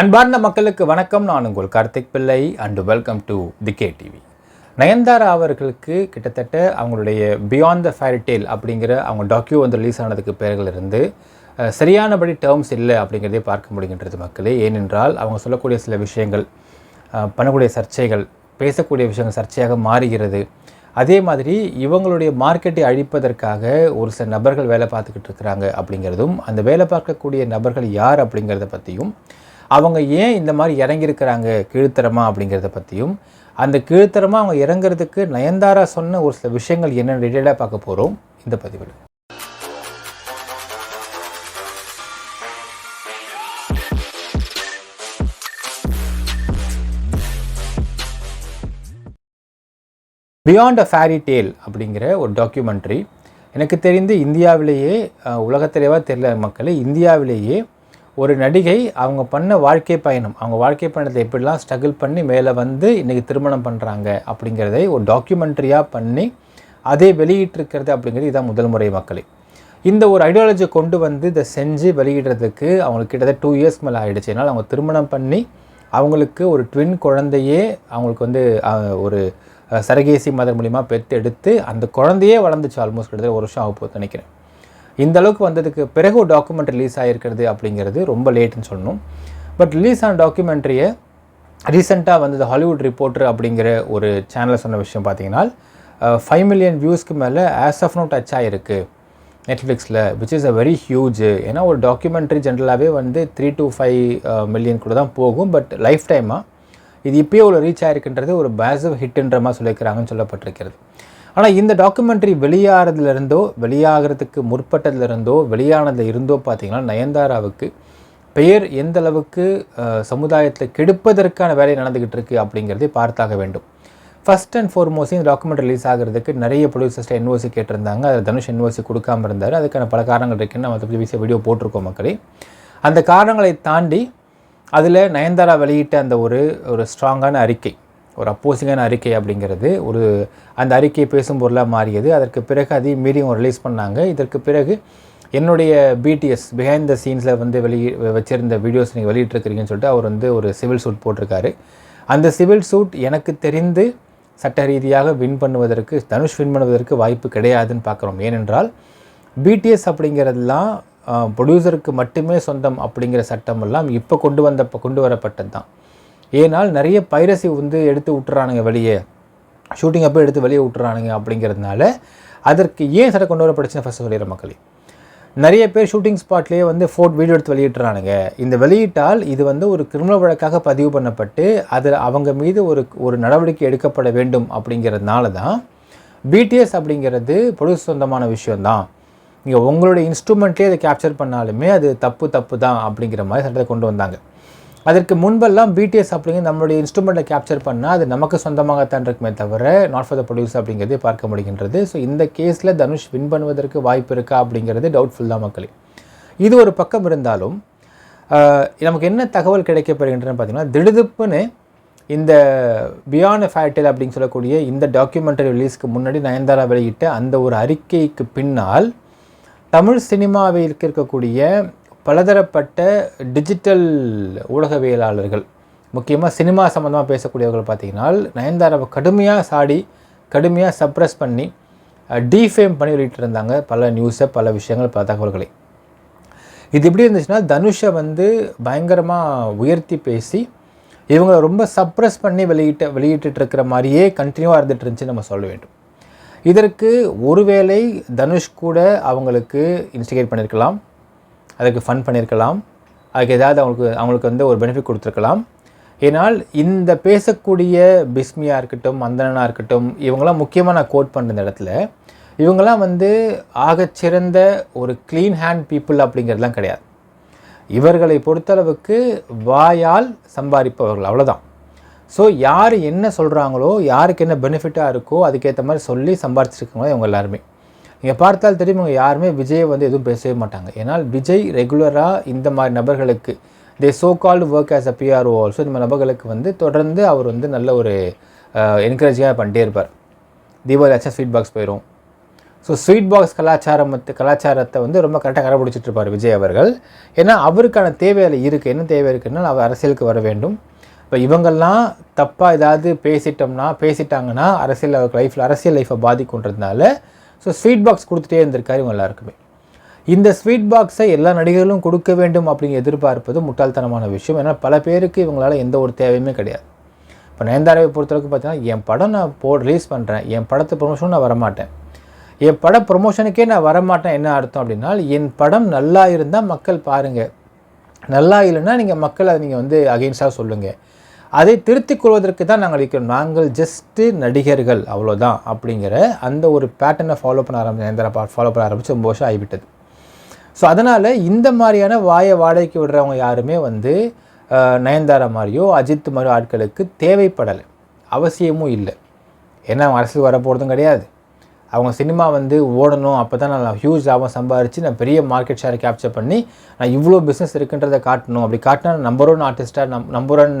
அன்பார்ந்த மக்களுக்கு வணக்கம். நான் உங்கள் Karthik Pillai and welcome to the K TV Nayanthara அவர்களுக்கு கிட்டத்தட்ட அவங்களுடைய பியாண்ட் த ஃபேரிடேல் அப்படிங்கிற அவங்க டாக்யூ வந்து ரிலீஸ் ஆனதுக்கு பிறகுலேருந்து சரியானபடி டேர்ம்ஸ் இல்லை அப்படிங்கிறதே பார்க்க முடிகின்றது மக்களே. ஏனென்றால் அவங்க சொல்லக்கூடிய சில விஷயங்கள் பண்ணக்கூடிய சர்ச்சைகள் பேசக்கூடிய விஷயங்கள் சர்ச்சையாக மாறுகிறது. அதே மாதிரி இவங்களுடைய மார்க்கெட்டை அழிப்பதற்காக ஒரு சில நபர்கள் வேலை பார்த்துக்கிட்டு இருக்கிறாங்க அப்படிங்கிறதும் அந்த வேலை பார்க்கக்கூடிய நபர்கள் யார் அப்படிங்கிறத பற்றியும் அவங்க ஏன் இந்த மாதிரி இறங்கியிருக்கிறாங்க கீழ்த்தரமாக அப்படிங்கிறத பற்றியும் அந்த கீழ்த்தரமாக அவங்க இறங்குறதுக்கு நயன்தாரா சொன்ன ஒரு சில விஷயங்கள் என்னென்ன டீட்டெயிலாக பார்க்க போகிறோம் இந்த பதிவில். பியாண்ட் அ ஃபேரி டேல் அப்படிங்கிற ஒரு டாக்குமெண்ட்ரி எனக்கு தெரிந்து இந்தியாவிலேயே அஹ், உலகத்திலேவா தெரியல மக்களே இந்தியாவிலேயே ஒரு நடிகை அவங்க பண்ண வாழ்க்கை பயணம் அவங்க வாழ்க்கை பயணத்தை எப்படிலாம் ஸ்ட்ரகிள் பண்ணி மேலே வந்து இன்றைக்கி திருமணம் பண்ணுறாங்க அப்படிங்கிறதை ஒரு டாக்குமெண்ட்ரியாக பண்ணி அதை வெளியிட்டிருக்கிறது அப்படிங்கிறது இதான் முதல் முறை மக்களே. இந்த ஒரு ஐடியாலஜி கொண்டு வந்து இதை செஞ்சு வெளியிடுறதுக்கு அவங்களுக்கு கிட்டத்தட்ட டூ இயர்ஸ் மேலே ஆகிடுச்சு அதனால் அவங்க திருமணம் பண்ணி அவங்களுக்கு ஒரு ட்வின் குழந்தையே அவங்களுக்கு வந்து ஒரு சரகேசி மதர் மூலிமா பெற்று எடுத்து அந்த குழந்தையே வளர்ந்துச்சு. ஆல்மோஸ்ட் கிட்டத்தட்ட ஒரு வருஷம் ஆக போகுது நினைக்கிறேன். இந்த அளவுக்கு வந்ததுக்கு பிறகு ஒரு டாக்குமெண்ட் ரிலீஸ் ஆகிருக்கிறது அப்படிங்கிறது ரொம்ப லேட்டுன்னு சொல்லணும். பட் ரிலீஸ் ஆன டாக்குமெண்ட்ரியை ரீசெண்டாக வந்தது ஹாலிவுட் ரிப்போர்ட்டர் அப்படிங்கிற ஒரு சேனலில் சொன்ன விஷயம் பார்த்தீங்கன்னா ஃபைவ் மில்லியன் வியூஸ்க்கு மேலே ஆஸ் ஆஃப் நோ டச் ஆகிருக்கு நெட்ஃப்ளிக்ஸில் which is a very huge ஏன்னா ஒரு டாக்குமெண்ட்ரி ஜென்ரலாகவே வந்து த்ரீ டு ஃபைவ் மில்லியன் கூட தான் போகும். பட் லைஃப் டைமாக இது இப்போயே ஒரு ரீச் ஆயிருக்குன்றது ஒரு பேசிவ் ஹிட்ன்ற மாதிரி சொல்லியிருக்கிறாங்கன்னு சொல்லப்பட்டிருக்கிறது. ஆனால் இந்த டாக்குமெண்ட்ரி வெளியாகிறதுலேருந்தோ வெளியாகிறதுக்கு முற்பட்டதுலேருந்தோ வெளியானதில் இருந்தோ பார்த்தீங்கன்னா நயன்தாராவுக்கு பெயர் எந்த அளவுக்கு சமுதாயத்தில் கெடுப்பதற்கான வேலை நடந்துக்கிட்டு இருக்குது அப்படிங்கிறதை பார்த்தாக வேண்டும். ஃபஸ்ட் அண்ட் foremost இந்த டாக்குமெண்ட் ரிலீஸ் ஆகிறதுக்கு நிறைய ப்ரொடியூசர்ஸ்ட்டு என்ஓசி கேட்டிருந்தாங்க. அது தனுஷ் என்ஓசி கொடுக்காம இருந்தார். அதுக்கான பல காரணங்கள் இருக்குன்னு நம்ம பற்றி வீசிய வீடியோ போட்டிருக்கோம் மக்களே. அந்த காரணங்களை தாண்டி அதில் நயன்தாரா வெளியிட்ட அந்த ஒரு ஒரு ஸ்ட்ராங்கான அறிக்கை ஒரு அப்போசிங்கான அறிக்கை அப்படிங்கிறது ஒரு அந்த அறிக்கையை பேசும் பொருளாக மாறியது. அதற்கு பிறகு அதையும் மீடியம் ரிலீஸ் பண்ணாங்க. இதற்கு பிறகு என்னுடைய பிடிஎஸ் பிஹைண்ட் த சீன்ஸில் வந்து வெளியே வச்சிருந்த வீடியோஸ் நீங்கள் வெளியிட்ருக்கிறீங்கன்னு சொல்லிட்டு அவர் வந்து ஒரு சிவில் சூட் போட்டிருக்காரு. அந்த சிவில் சூட் எனக்கு தெரிந்து சட்ட ரீதியாக வின் பண்ணுவதற்கு தனுஷ் வின் பண்ணுவதற்கு வாய்ப்பு கிடையாதுன்னு பார்க்குறோம். ஏனென்றால் பிடிஎஸ் அப்படிங்கிறதெல்லாம் ப்ரொடியூசருக்கு மட்டுமே சொந்தம் அப்படிங்கிற சட்டமெல்லாம் இப்போ கொண்டு வந்த கொண்டு வரப்பட்டது தான் ஏனால் நிறைய பைரசி வந்து எடுத்து விட்டுறானுங்க வெளியே. ஷூட்டிங் அப்போ எடுத்து வெளியே விட்டுறானுங்க அப்படிங்கிறதுனால அதற்கு ஏன் சட்டம் கொண்டு வரப்பட்டுச்சுன்னு ஃபஸ்ட்டு சொல்லிடுற மக்களே. நிறைய பேர் ஷூட்டிங் ஸ்பாட்லேயே வந்து ஃபோட் வீடியோ எடுத்து வெளியிட்டுறானுங்க. இந்த வெளியிட்டால் இது வந்து ஒரு கிரிமினல் வழக்காக பதிவு பண்ணப்பட்டு அதில் அவங்க மீது ஒரு ஒரு நடவடிக்கை எடுக்கப்பட வேண்டும் அப்படிங்கிறதுனால தான் பிடிஎஸ் அப்படிங்கிறது பொது சொந்தமான விஷயம்தான். நீங்கள் உங்களுடைய இன்ஸ்ட்ருமெண்ட்லேயே அதை கேப்சர் பண்ணாலுமே அது தப்பு தப்பு தான் அப்படிங்கிற மாதிரி சட்டத்தை கொண்டு வந்தாங்க. அதற்கு முன்பெல்லாம் பிடிஎஸ் அப்படிங்கிற நம்மளுடைய இன்ஸ்ட்ருமெண்ட்டை கேப்சர் பண்ணால் அது நமக்கு சொந்தமாகத்தான் இருக்குமே தவிர நாட் ஃபார் த ப்ரொடியூஸ் அப்படிங்கிறது பார்க்க முடிகின்றது. ஸோ இந்த கேஸில் தனுஷ் வின் பண்ணுவதற்கு வாய்ப்பு இருக்கா அப்படிங்கிறது டவுட்ஃபுல் தான் மக்களே. இது ஒரு பக்கம் இருந்தாலும் நமக்கு என்ன தகவல் கிடைக்கப்படுகின்றன பார்த்தீங்கன்னா திடுதுப்புன்னு இந்த பியாண்ட் ஃபேட்டல் அப்படின்னு சொல்லக்கூடிய இந்த டாக்குமெண்டரி ரிலீஸ்க்கு முன்னாடி நயன்தாரா வெளியிட்ட அந்த ஒரு அறிக்கைக்கு பின்னால் தமிழ் சினிமாவில் இருக்கக்கூடிய பலதரப்பட்ட டிஜிட்டல் ஊடகவியலாளர்கள் முக்கியமாக சினிமா சம்மந்தமாக பேசக்கூடியவர்கள் பார்த்தீங்கன்னா நயன்தாராவை கடுமையாக சாடி கடுமையாக சப்ரஸ் பண்ணி டீஃபேம் பண்ணி வெளியிட்டு இருந்தாங்க பல நியூஸை பல விஷயங்கள் பல தகவல்களை. இது எப்படி இருந்துச்சுன்னா தனுஷை வந்து பயங்கரமாக உயர்த்தி பேசி இவங்களை ரொம்ப சப்ரஸ் பண்ணி வெளியிட்ட வெளியிட்டு இருக்கிற மாதிரியே கண்டினியூவாக இருந்துகிட்டு இருந்துச்சு நம்ம சொல்ல வேண்டும். இதற்கு ஒருவேளை தனுஷ் கூட அவங்களுக்கு இன்ஸ்டிகேட் பண்ணியிருக்கலாம் அதுக்கு ஃபன் பண்ணியிருக்கலாம் அதுக்கு ஏதாவது அவங்களுக்கு அவங்களுக்கு வந்து ஒரு பெனிஃபிட் கொடுத்துருக்கலாம். ஏனால் இந்த பேசக்கூடிய பிஸ்மியாக இருக்கட்டும் அந்தனா இருக்கட்டும் இவங்களாம் முக்கியமாக நான் கோட் பண்ணுற இந்த இடத்துல. இவங்களாம் வந்து ஆகச்சிறந்த ஒரு க்ளீன் ஹேண்ட் பீப்புள் அப்படிங்கிறதுலாம் கிடையாது. இவர்களை பொறுத்தளவுக்கு வாயால் சம்பாதிப்பவர்கள் அவ்வளோதான் ஸோ யார் என்ன சொல்கிறாங்களோ யாருக்கு என்ன பெனிஃபிட்டாக இருக்கோ அதுக்கேற்ற மாதிரி சொல்லி சம்பாதிச்சிருக்காங்க இவங்க எல்லாருமே. நீங்கள் பார்த்தால் தெரியும் இவங்க யாருமே விஜயை வந்து எதுவும் பேசவே மாட்டாங்க. ஏன்னால் விஜய் ரெகுலராக இந்த மாதிரி நபர்களுக்கு they so called work as a PRO also இந்த மாதிரி நபர்களுக்கு வந்து தொடர்ந்து அவர் வந்து நல்ல ஒரு என்கரேஜாக பண்ணிட்டே இருப்பார். தீபாவளி ஆச்சா பாக்ஸ் போயிடும் ஸோ ஸ்வீட் பாக்ஸ் கலாச்சாரம் கலாச்சாரத்தை வந்து ரொம்ப கரெக்டாக கடைபிடிச்சிட்டு இருப்பார் விஜய் அவர்கள். ஏன்னா அவருக்கான தேவையில் இருக்குது என்ன தேவை இருக்குன்னா அவர் அரசியலுக்கு வர வேண்டும். இப்போ இவங்கெல்லாம் தப்பாக ஏதாவது பேசிட்டோம்னா பேசிட்டாங்கன்னா அரசியல் லைஃப்பில் அரசியல் லைஃப்பை பாதிக்குன்றதுனால ஸோ ஸ்வீட் பாக்ஸ் கொடுத்துட்டே இருந்திருக்காரு இவங்க எல்லாருக்குமே. இந்த ஸ்வீட் பாக்ஸை எல்லா நடிகர்களும் கொடுக்க வேண்டும் அப்படிங்கிற எதிர்பார்ப்பது முட்டாள்தனமான விஷயம். ஏன்னா பல பேருக்கு இவங்களால எந்த ஒரு தேவையுமே கிடையாது. இப்போ நயன்தாராவை பொறுத்தளவுக்கு பார்த்தீங்கன்னா என் படம் நான் போ ரிலீஸ் பண்ணுறேன் என் படத்தை ப்ரொமோஷன் நான் வரமாட்டேன். என் படம் ப்ரொமோஷனுக்கே நான் வரமாட்டேன். என்ன அர்த்தம் அப்படின்னா என் படம் நல்லா இருந்தால் மக்கள் பாருங்கள் நல்லா இல்லைன்னா நீங்கள் மக்கள் அதை நீங்கள் வந்து அகெயின்ஸ்டாக சொல்லுங்கள் அதை திருத்திக் கொள்வதற்கு தான் நாங்கள் இருக்கிறோம். நாங்கள் ஜஸ்ட்டு நடிகர்கள் அவ்வளோதான் அப்படிங்கிற அந்த ஒரு பேட்டர்னை ஃபாலோ பண்ண ஆரம்பிச்சு பா ஃபாலோ பண்ண ஆரம்பித்து ரொம்ப வருஷம் ஆகிவிட்டது. ஸோ அதனால் இந்த மாதிரியான வாயை வாடகைக்கு விடுறவங்க யாருமே வந்து நயன்தாரா மாதிரியோ அஜித் மாதிரி ஆட்களுக்கு தேவைப்படலை. அவசியமும் இல்லை. ஏன்னா அவங்க அரசியல் வரப்போகிறதும் கிடையாது. அவங்க சினிமா வந்து ஓடணும். அப்போ தான் நான் ஹியூஜ் லாபம் சம்பாரித்து நான் பெரிய மார்க்கெட் ஷேரை கேப்சர் பண்ணி நான் இவ்வளோ பிஸ்னஸ் இருக்குன்றதை காட்டணும். அப்படி காட்டினா நம்பர் ஒன் ஆர்டிஸ்ட்டாக நம் நம்பர் ஒன்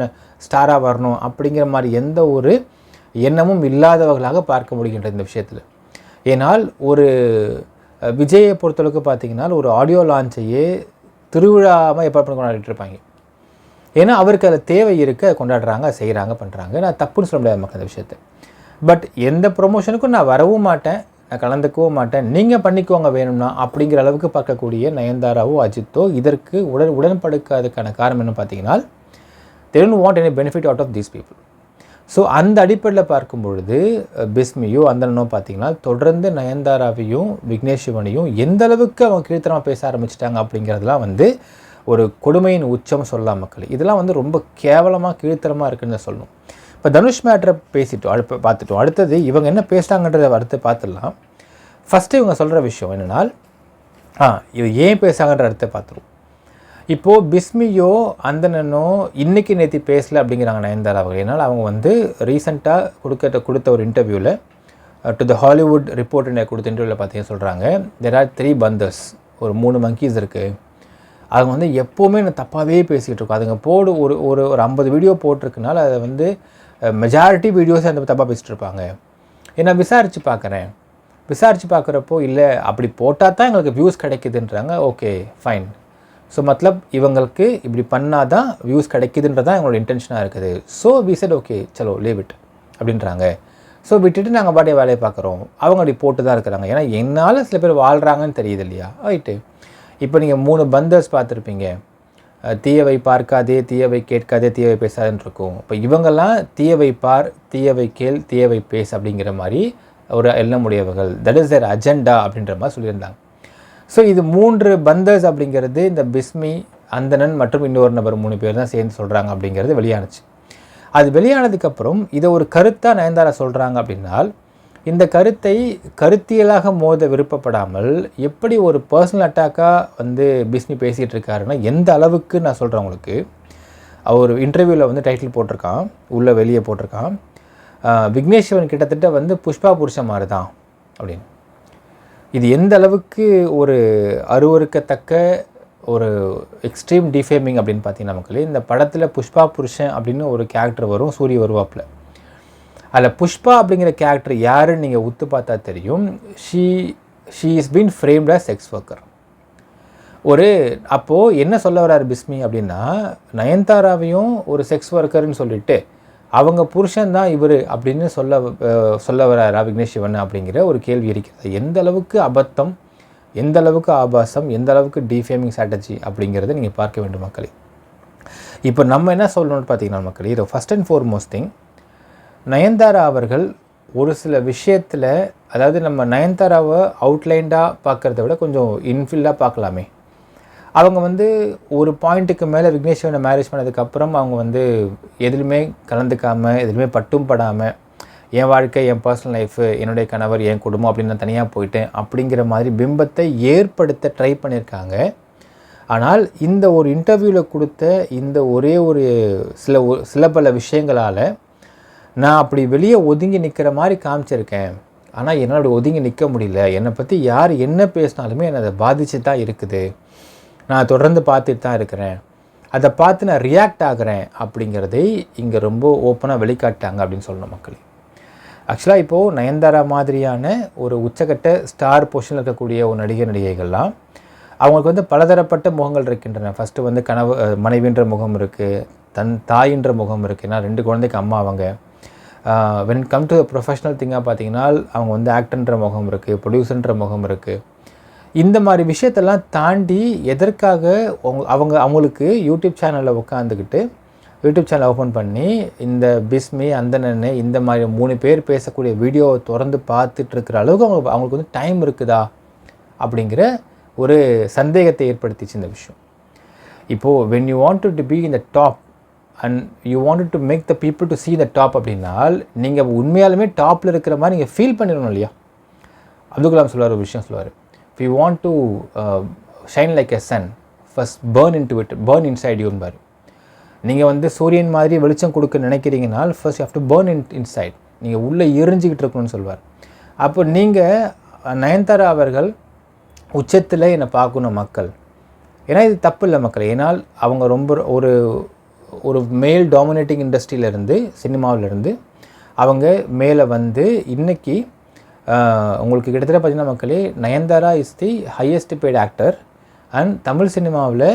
ஸ்டாராக வரணும் அப்படிங்கிற மாதிரி எந்த ஒரு எண்ணமும் இல்லாதவர்களாக பார்க்க முடிகின்ற இந்த விஷயத்தில். ஏனால் ஒரு விஜயை பொறுத்தளவுக்கு பார்த்தீங்கன்னா ஒரு ஆடியோ லான்ச்சையே திருவிழாமல் எப்போ கொண்டாடிட்டு இருப்பாங்க. ஏன்னா அவருக்கு அதில் தேவை இருக்குது அதை கொண்டாடுறாங்க செய்கிறாங்க பண்ணுறாங்க நான் தப்புன்னு சொல்ல முடியாது மக்கள் அந்த விஷயத்தை. பட் எந்த ப்ரொமோஷனுக்கும் நான் வரவும் மாட்டேன் நான் கலந்துக்கவும் மாட்டேன். நீங்கள் பண்ணிக்கோங்க வேணும்னா அப்படிங்கிற அளவுக்கு பார்க்கக்கூடிய நயன்தாராவோ அஜித்தோ இதற்கு உடன் உடன்படுக்காததுக்கான காரணம் என்ன பார்த்தீங்கன்னா then don't any benefit out of these people so அந்த அடிப்படையில் பார்க்கும் பொழுது பிஸ்மியோ அந்தனோ பார்த்தீங்கன்னா தொடர்ந்து நயன்தாராவையும் விக்னேஷ் சிவனையும் எந்த அளவுக்கு அவங்க கீழ்த்தனமாக பேச ஆரம்பிச்சிட்டாங்க அப்படிங்கிறதுலாம் வந்து ஒரு கொடுமையின் உச்சம் சொல்லலாம் மக்கள். இதெல்லாம் வந்து ரொம்ப கேவலமாக கீழ்த்தரமாக இருக்குன்னு தான் சொல்லணும். இப்போ தனுஷ் மேட்ரை பேசிட்டோம் அடுப்பு பார்த்துட்டோம். அடுத்தது இவங்க என்ன பேசுகிறாங்கன்றதை அடுத்து பார்த்துடலாம். ஃபஸ்ட்டு இவங்க சொல்கிற விஷயம் என்னென்னா ஆ இது ஏன் பேசுகிறாங்கன்ற அடுத்து பார்த்துருவோம். இப்போது பிஸ்மியோ அந்தனனோ இன்றைக்கி நேற்று பேசலை அப்படிங்கிறாங்க நயன்தாரா அவர்கள். ஏன்னால் அவங்க வந்து ரீசெண்டாக கொடுக்க கொடுத்த ஒரு இன்டர்வியூவில் டு த ஹாலிவுட் ரிப்போர்ட் கொடுத்த இன்டர்வியூவில் பார்த்தீங்கன்னா சொல்கிறாங்க தெர் ஆர் த்ரீ பந்தர்ஸ் ஒரு மூணு மங்கீஸ் இருக்குது அவங்க வந்து எப்போவுமே நான் தப்பாகவே பேசிகிட்டு இருக்கோம். அதுங்க போடு ஒரு ஒரு ஒரு ஐம்பது வீடியோ போட்டிருக்குனால அதை வந்து மெஜாரிட்டி வீடியோஸ் அந்த தப்பாக பேசிகிட்டு இருப்பாங்க ஏன்னா விசாரித்து பார்க்குறேன் விசாரித்து பார்க்குறப்போ இல்லை அப்படி போட்டால் தான் எங்களுக்கு வியூஸ் கிடைக்குதுன்றாங்க. ஓகே ஃபைன் ஸோ மத்லப் இவங்களுக்கு இப்படி பண்ணால் தான் வியூஸ் கிடைக்குதுன்றதான் எங்களோட இன்டென்ஷனாக இருக்குது. ஸோ வி செட் ஓகே சலோ லீவ் இட் அப்படின்றாங்க. ஸோ விட்டுட்டு நாங்கள் பாட்டிய வேலையை பார்க்குறோம் அவங்க அப்படி போட்டு தான் இருக்கிறாங்க. ஏன்னா என்னால் சில பேர் வாழ்கிறாங்கன்னு தெரியுது இல்லையா? ரைட்டு இப்போ நீங்கள் மூணு பந்தர்ஸ் பார்த்துருப்பீங்க. தீயவை பார்க்காதே தீயவை கேட்காதே தீயவை பேசாதுன்னு இருக்கும் இப்போ இவங்கெல்லாம் தீயவை பார் தீயவை கேள் தீயவை பேஸ் அப்படிங்கிற மாதிரி ஒரு எண்ணமுடையவர்கள். தட் இஸ் தேர் அஜெண்டா அப்படின்ற மாதிரி சொல்லியிருந்தாங்க. ஸோ இது மூன்று பந்தர்ஸ் அப்படிங்கிறது இந்த பிஸ்மி அந்தணன் மற்றும் இன்னொரு நபர் மூணு பேர் தான் சேர்ந்து சொல்கிறாங்க அப்படிங்கிறது வெளியானுச்சு. அது வெளியானதுக்கப்புறம் இதை ஒரு கருத்தாக நயன்தாரா சொல்கிறாங்க அப்படின்னால் இந்த கருத்தை கருத்தியலாக மோத விருப்பப்படாமல் எப்படி ஒரு பர்சனல் அட்டாக்காக வந்து பிஸ்னி பேசிகிட்டு இருக்காருன்னா எந்த அளவுக்கு நான் சொல்கிறேன் உங்களுக்கு. அவர் இன்டர்வியூவில் வந்து டைட்டில் போட்டிருக்கான் உள்ளே வெளியே போட்டிருக்கான். விக்னேஸ்வரன் கிட்டத்தட்ட வந்து புஷ்பா புருஷன் மாதிரி தான் அப்படின்னு. இது எந்த அளவுக்கு ஒரு அருவருக்கத்தக்க ஒரு எக்ஸ்ட்ரீம் டிஃபேமிங் அப்படின்னு பார்த்தீங்கன்னா மக்களே இந்த படத்தில் புஷ்பா புருஷன் அப்படின்னு ஒரு கேரக்டர் வரும் சூரிய வருவாப்பில். அதில் புஷ்பா அப்படிங்கிற கேரக்டர் யாருன்னு நீங்கள் உத்து பார்த்தா தெரியும். She she is been framed a sex worker ஒரு அப்போது என்ன சொல்ல வர்றாரு பிஸ்மி அப்படின்னா நயன்தாராவையும் ஒரு செக்ஸ் ஒர்க்கர்னு சொல்லிட்டு அவங்க புருஷன் தான் இவர் அப்படின்னு சொல்ல சொல்ல வர்றாரா விக்னேஷ் சிவன் அப்படிங்கிற ஒரு கேள்வி இருக்கிறது. எந்த அளவுக்கு அபத்தம் எந்த அளவுக்கு ஆபாசம் எந்த அளவுக்கு டிஃபேமிங் ஸ்ட்ராட்டஜி அப்படிங்கிறத நீங்கள் பார்க்க வேண்டும் மக்களே. இப்போ நம்ம என்ன சொல்லணும்னு பார்த்தீங்கன்னா மக்களே இது first and foremost thing Nayanthara அவர்கள் ஒரு சில விஷயத்தில் அதாவது நம்ம நயன்தாராவை அவுட்லைண்டாக பார்க்குறத விட கொஞ்சம் இன்ஃபில்லாக பார்க்கலாமே. அவங்க வந்து ஒரு பாயிண்ட்டுக்கு மேலே விக்னேஸ்வரனை மேரேஜ் பண்ணதுக்கப்புறம் அவங்க வந்து எதுலையுமே கலந்துக்காமல் எதுலையுமே பட்டும் படாமல் என் வாழ்க்கை என் பர்சனல் லைஃபு என்னுடைய கணவர் என் குடும்பம் அப்படின்னு நான் தனியாக போயிட்டேன் அப்படிங்கிற மாதிரி பிம்பத்தை ஏற்படுத்த ட்ரை பண்ணியிருக்காங்க. ஆனால் இந்த ஒரு இன்டர்வியூவில் கொடுத்த இந்த ஒரே ஒரு சில சில பல விஷயங்களால் நான் அப்படி வெளியே ஒதுங்கி நிற்கிற மாதிரி காமிச்சிருக்கேன். ஆனால் என்னால் அப்படி ஒதுங்கி நிற்க முடியல. என்னை பற்றி யார் என்ன பேசினாலுமே என்னை அதை பாதிச்சு தான் இருக்குது. நான் தொடர்ந்து பார்த்துட்டு தான் இருக்கிறேன். அதை பார்த்து நான் ரியாக்ட் ஆகிறேன் அப்படிங்கிறதை இங்கே ரொம்ப ஓப்பனாக வெளிக்காட்டாங்க அப்படின்னு சொல்லணும் மக்களே. ஆக்சுவலாக இப்போது நயன்தாரா மாதிரியான ஒரு உச்சக்கட்ட ஸ்டார் பொசிஷனில் இருக்கக்கூடிய ஒரு நடிகர் நடிகைகள்லாம் அவங்களுக்கு வந்து பலதரப்பட்ட முகங்கள் இருக்கின்றன. ஃபஸ்ட்டு வந்து கனவு மனைவின்ற முகம் இருக்குது தன் தாயின்ற முகம் இருக்குது ஏன்னா ரெண்டு குழந்தைக்கு அம்மா அவங்க. வென் கம் டு ப்ரொஃபஷனல் திங்காக பார்த்தீங்கன்னா அவங்க வந்து ஆக்டர்ன்ற முகம் இருக்குது ப்ரொடியூசர்ன்ற முகம் இருக்குது இந்த மாதிரி விஷயத்தெல்லாம் தாண்டி எதற்காக அவங்க- அவங்க அவங்களுக்கு யூடியூப் சேனலில் உட்காந்துக்கிட்டு யூடியூப் சேனல் ஓப்பன் பண்ணி இந்த பிஸ்மி அந்த நன்னு இந்த மாதிரி மூணு பேர் பேசக்கூடிய வீடியோவை திறந்து பார்த்துட்டு இருக்கிற அளவுக்கு அவங்க அவங்களுக்கு வந்து டைம் இருக்குதா? அப்படிங்கிற ஒரு சந்தேகத்தை ஏற்படுத்திச்சு இந்த விஷயம். இப்போது when you want to be in the top and you want to make the people to see the top அப்படின்னால் நீங்கள் உண்மையாலுமே டாப்பில் இருக்கிற மாதிரி நீங்கள் ஃபீல் பண்ணிடணும் இல்லையா? அப்துல் கலாம் சொல்லுவார் ஒரு விஷயம் சொல்லுவார் if you want to shine like a sun first burn into it burn inside யூன்பார் நீங்கள் வந்து சூரியன் மாதிரி வெளிச்சம் கொடுக்க நினைக்கிறீங்கன்னா first have to burn in inside நீங்கள் உள்ளே எரிஞ்சிக்கிட்டு இருக்கணும்னு சொல்வார். அப்போ நீங்கள் நயன்தாரா அவர்கள் உச்சத்தில் என்னை பார்க்கணும் மக்கள். ஏன்னா இது தப்பு இல்லை மக்கள். ஏன்னால் அவங்க ரொம்ப ஒரு ஒரு மேல் டாமினேட்டிங் இண்டஸ்ட்ரியிலேருந்து சினிமாவிலேருந்து அவங்க மேலே வந்து இன்னைக்கு உங்களுக்கு கிட்டத்தட்ட பார்த்தீங்கன்னா மக்களே Nayanthara is the highest paid actor and Tamil சினிமாவில்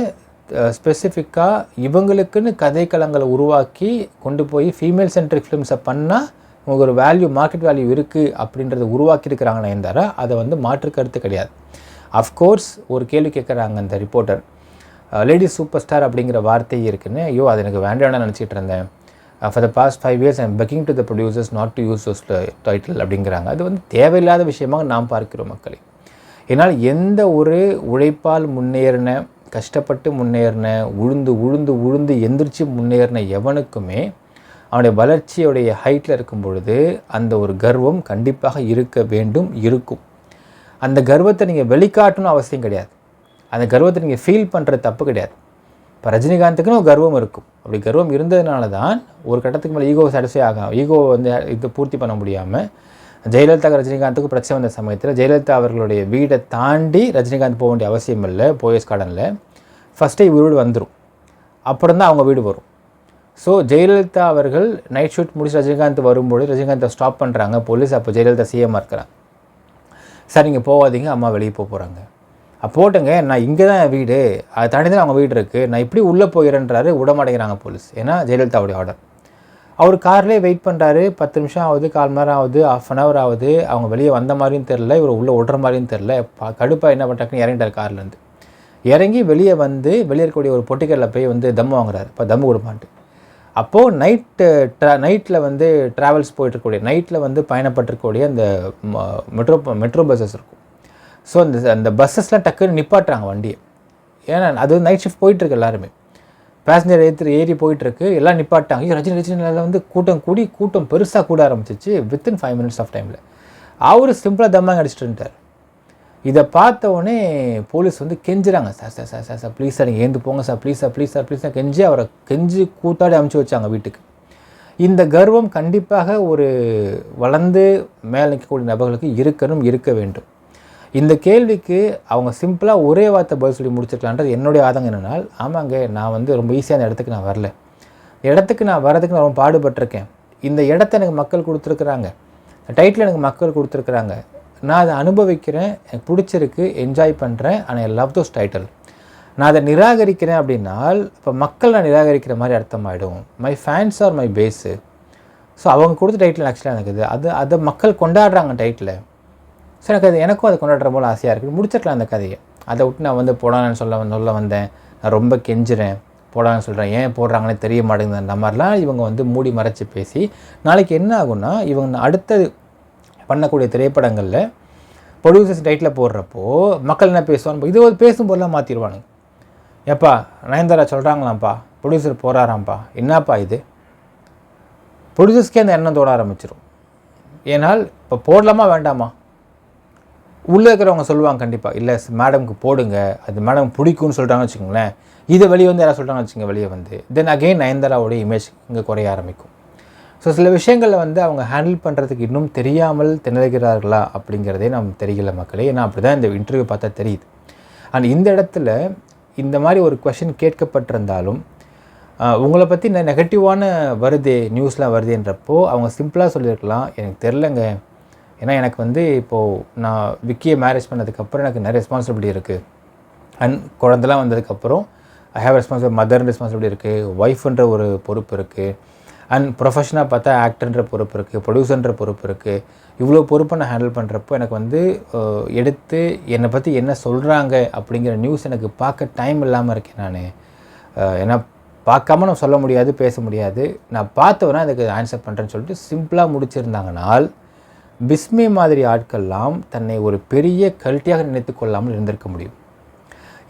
ஸ்பெசிஃபிக்காக இவங்களுக்குன்னு கதைக்களங்களை உருவாக்கி கொண்டு போய் ஃபீமேல் சென்ட்ரிக் ஃபிலிம்ஸை பண்ணால் உங்களுக்கு ஒரு வேல்யூ மார்க்கெட் வேல்யூ இருக்குது அப்படின்றத உருவாக்கியிருக்கிறாங்க நயன்தாரா. அதை வந்து மாற்று கருத்து கிடையாது. அஃப்கோர்ஸ் ஒரு கேள்வி கேட்குறாங்க அந்த ரிப்போர்ட்டர் லேடிஸ் சூப்பர் ஸ்டார் அப்படிங்கிற வார்த்தை இருக்குன்னு ஐயோ அது எனக்கு வேண்டாம்னு நினச்சிட்டு இருந்தேன். For the past five years I'm begging to the producers not to use those title அப்படிங்கிறாங்க. அது வந்து தேவையில்லாத விஷயமாக நாம் பார்க்கிறோம் மக்களை. என்னால் எந்த ஒரு உழைப்பால் முன்னேறின கஷ்டப்பட்டு முன்னேறின உழுந்து உழுந்து உழுந்து எந்திரிச்சு முன்னேறின எவனுக்குமே அவனுடைய வளர்ச்சியுடைய ஹைட்டில் இருக்கும் பொழுது அந்த ஒரு கர்வம் கண்டிப்பாக இருக்க வேண்டும் இருக்கும். அந்த கர்வத்தை நீங்கள் வெளிக்காட்டணும் அவசியம் கிடையாது. அந்த கர்வத்தை நீங்கள் ஃபீல் பண்ணுறது தப்பு கிடையாது. இப்போ ரஜினிகாந்துக்குன்னு ஒரு கர்வம் இருக்கும். அப்படி கர்வம் இருந்ததுனால தான் ஒரு கட்டத்துக்கு மேலே ஈகோ சாட்டிஸ்ஃபை ஆகும் ஈகோ வந்து இது பூர்த்தி பண்ண முடியாமல் ஜெயலலிதா ரஜினிகாந்துக்கு பிரச்சனை வந்த சமயத்தில் ஜெயலலிதா அவர்களுடைய வீடை தாண்டி ரஜினிகாந்த் போக வேண்டிய அவசியம் இல்லை போயஸ் கார்டனில் ஃபஸ்ட்டே இவர் வீடு வந்துடும் அப்புறம் தான் அவங்க வீடு வரும். ஸோ ஜெயலலிதா அவர்கள் நைட் ஷூட் முடிச்சு ரஜினிகாந்த் வரும்போது ரஜினிகாந்தை ஸ்டாப் பண்ணுறாங்க போலீஸ் அப்போ ஜெயலலிதா சிஎம்மாக இருக்கிறாங்க. சார் நீங்கள் போகாதீங்க அம்மா வெளியே போக போகிறாங்க போட்டுங்க நான் இங்கே தான் வீடு அது தாண்டி தான் அவங்க வீடு இருக்குது நான் இப்படி உள்ளே போயிடுறேன்றாரு விட மாட்டேங்கிறாங்க போலீஸ். ஏன்னா ஜெயலலிதாவுடைய ஆர்டர் அவர் கார்லேயே வெயிட் பண்ணுறாரு பத்து நிமிஷம் ஆகுது கால் மணி நேரம் ஆகுது ஆஃப் அன் ஹவர் ஆகுது அவங்க வெளியே வந்த மாதிரியும் தெரில இவர் உள்ளே விடுற மாதிரியும் தெரில கடுப்பாக என்ன பண்ணுறாக்குன்னு இறங்கிட்டார் கார்லேருந்து. இறங்கி வெளியே வந்து வெளியே இருக்கக்கூடிய ஒரு பொட்டிக்கரில் போய் வந்து தம் வாங்குறாரு இப்போ தம் கொடுப்பான்ட்டு அப்போது நைட்டு ட்ரா நைட்டில் வந்து ட்ராவல்ஸ் போயிட்டுருக்கக்கூடிய நைட்டில் வந்து பயணப்பட்டிருக்கக்கூடிய அந்த மெட்ரோ மெட்ரோ பஸ்ஸஸ் இருக்கும். ஸோ அந்த அந்த பஸ்ஸஸ்லாம் டக்குன்னு நிப்பாட்டுறாங்க வண்டியை ஏன்னா அது நைட் ஷிஃப்ட் போயிட்டுருக்கு எல்லாருமே. பேசஞ்சர் ஏற்றி ஏறி போயிட்டுருக்கு எல்லாம் நிப்பாட்டாங்க ஐயோ ரஜினி ரஜினியில் வந்து கூட்டம் கூடி கூட்டம் பெருசாக கூட ஆரம்பிச்சிச்சு வித்தின் ஃபைவ் மினிட்ஸ் ஆஃப் டைமில் அவர் சிம்பிளாக தம்மாங்க அடிச்சிட்டுட்டார் இதை பார்த்த உடனே போலீஸ் வந்து கெஞ்சுறாங்க. Sir sir sir sir sir please sir நீங்கள் ஏந்து போங்க sir please sir please sir please sir. கெஞ்சி அவரை கெஞ்சி கூத்தாடி அமுச்சு வச்சாங்க வீட்டுக்கு. இந்த கர்வம் கண்டிப்பாக ஒரு வளர்ந்து மேல் நிற்கக்கூடிய நபர்களுக்கு இருக்கணும் இருக்க வேண்டும். இந்த கேள்விக்கு அவங்க சிம்பிளாக ஒரே வார்த்தை பதில் சொல்லி முடிச்சிருக்கலான்றது என்னுடைய ஆதங்கம் என்னென்னால் ஆமாங்க நான் வந்து ரொம்ப ஈஸியான இடத்துக்கு நான் வரல. இடத்துக்கு நான் வரதுக்கு நான் ரொம்ப பாடுபட்டிருக்கேன். இந்த இடத்த எனக்கு மக்கள் கொடுத்துருக்குறாங்க. டைட்டில் எனக்கு மக்கள் கொடுத்துருக்குறாங்க. நான் அதை அனுபவிக்கிறேன் எனக்கு பிடிச்சிருக்கு என்ஜாய் பண்ணுறேன் ஆனால் ஐ லவ் தோஸ் டைட்டில் நான் அதை நிராகரிக்கிறேன் அப்படின்னால் இப்போ மக்கள் நான் நிராகரிக்கிற மாதிரி அர்த்தமாயிடும். My fans are my base so அவங்க கொடுத்த டைட்டில் ஆக்சுவலாக எனக்கு இது. அது அதை மக்கள் கொண்டாடுறாங்க டைட்டில் ஸோ எனக்கு அது எனக்கும் அதை கொண்டாடுற போல் ஆசையாக இருக்குது முடிச்சிருக்கலாம் அந்த கதையை. அதை விட்டு நான் வந்து போடான்னு சொல்ல சொல்ல வந்தேன். நான் ரொம்ப கெஞ்சுறேன். போடான்னு சொல்கிறேன் ஏன் போடுறாங்கன்னே தெரிய மாட்டேங்குது அந்த மாதிரிலாம் இவங்க வந்து மூடி மறைச்சி பேசி நாளைக்கு என்ன ஆகும்னா இவங்க அடுத்தது பண்ணக்கூடிய திரைப்படங்களில் ப்ரொடியூசர்ஸ் டைட்டில் போடுறப்போ மக்கள் என்ன பேசுவாங்க? இது ஒரு பேசும்போதெல்லாம் மாற்றிடுவானுங்க எப்பா நயன்தாரா சொல்கிறாங்களாம்ப்பா ப்ரொடியூசர் போகிறாராம்ப்பா என்னப்பா இது? ப்ரொடியூசர்ஸ்க்கே அந்த எண்ணம் தோட ஆரம்பிச்சிடும் ஏனால் இப்போ போடலாமா வேண்டாமா? உள்ளே இருக்கிறவங்க சொல்லுவாங்க கண்டிப்பாக இல்லை மேடம்க்கு போடுங்க அது மேடம் பிடிக்கும்னு சொல்லிட்டாங்கன்னு வச்சுக்கோங்களேன் இதை வெளியே வந்து யாராவது சொல்லிட்டாங்கன்னு வச்சுங்க வெளியே வந்து. தென் அகெயின் நயன்தாராவோட இமேஜ் இங்கே குறைய ஆரம்பிக்கும். ஸோ சில விஷயங்களில் வந்து அவங்க ஹேண்டில் பண்ணுறதுக்கு இன்னும் தெரியாமல் திணறுகிறார்களா அப்படிங்கிறதே நம்ம தெரியல மக்களே. ஏன்னா அப்படி தான் இந்த இன்டர்வியூ பார்த்தா தெரியுது. அண்ட் இந்த இடத்துல இந்த மாதிரி ஒரு கொஷின் கேட்கப்பட்டிருந்தாலும் உங்களை பற்றி நெகட்டிவான வருது நியூஸ்லாம் வருதுன்றப்போ அவங்க சிம்பிளாக சொல்லியிருக்கலாம். எனக்கு தெரிலங்க ஏன்னா எனக்கு வந்து இப்போது நான் விக்கியை மேரேஜ் பண்ணதுக்கப்புறம் எனக்கு நிறைய ரெஸ்பான்சிபிலிட்டி இருக்குது அண்ட் குழந்தெல்லாம் வந்ததுக்கப்புறம் I have responsible mother responsibility இருக்குது ஒய்ஃப்ன்ற ஒரு பொறுப்பு இருக்குது அண்ட் ப்ரொஃபஷனாக பார்த்தா ஆக்டர்ன்ற பொறுப்பு இருக்குது ப்ரொடியூசர்ன்ற பொறுப்பு இருக்குது இவ்வளோ பொறுப்பை நான் ஹேண்டில் பண்ணுறப்போ எனக்கு வந்து எடுத்து என்னை பற்றி என்ன சொல்கிறாங்க அப்படிங்கிற நியூஸ் எனக்கு பார்க்க டைம் இல்லாமல் இருக்கேன் நான். ஏன்னா பார்க்காம நான் சொல்ல முடியாது பேச முடியாது. நான் பார்த்தவொன்னே அதுக்கு ஆன்சர் பண்ணுறேன்னு சொல்லிட்டு சிம்பிளாக முடிச்சிருந்தாங்கனால் பிஸ்மி மாதிரி ஆட்கள்லாம் தன்னை ஒரு பெரிய கல்ட்டியாக நினைத்து கொள்ளாமல் இருந்திருக்க முடியும்.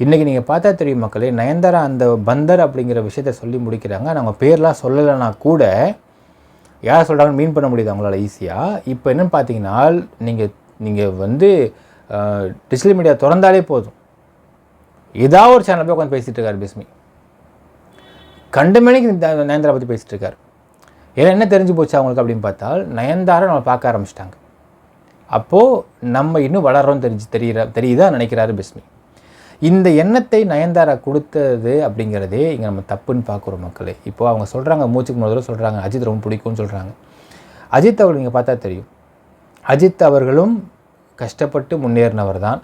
இன்றைக்கி நீங்கள் பார்த்தா தெரியும் மக்களே நயன்தாரா அந்த பந்தர் அப்படிங்கிற விஷயத்த சொல்லி முடிக்கிறாங்க. நம்ம பேர்லாம் சொல்லலைன்னா கூட யார் சொல்கிறாங்கன்னு மீன் பண்ண முடியுது அவங்களால ஈஸியாக இப்போ என்னன்னு பார்த்தீங்கன்னா நீங்கள் நீங்கள் வந்து டிஜிட்டல் மீடியா திறந்தாலே போதும். ஏதாவது ஒரு சேனல் போய் உட்காந்து பேசிகிட்டு இருக்கார் பிஸ்மி. கண்டமேனிக்கு இந்த நயன்தாரா பற்றி பேசிகிட்டு இருக்கார். ஏன்னா என்ன தெரிஞ்சு போச்சு அவங்களுக்கு அப்படின்னு பார்த்தால் நயன்தாரா நம்ம பார்க்க ஆரம்பிச்சிட்டாங்க. அப்போது நம்ம இன்னும் வளர்றோம் தெரிஞ்சு தெரியுற தெரியுதா நினைக்கிறாரு பிஸ்மி. இந்த எண்ணத்தை நயன்தாரா கொடுத்தது அப்படிங்கிறதே இங்கே நம்ம தப்புன்னு பார்க்குறோம் மக்களே. இப்போ அவங்க சொல்கிறாங்க மூச்சுக்கு முதல்ல சொல்கிறாங்க அஜித் ரொம்ப பிடிக்கும்னு சொல்கிறாங்க அஜித் அவர்கள் நீங்கள் பார்த்தா தெரியும். அஜித் அவர்களும் கஷ்டப்பட்டு முன்னேறினவர் தான்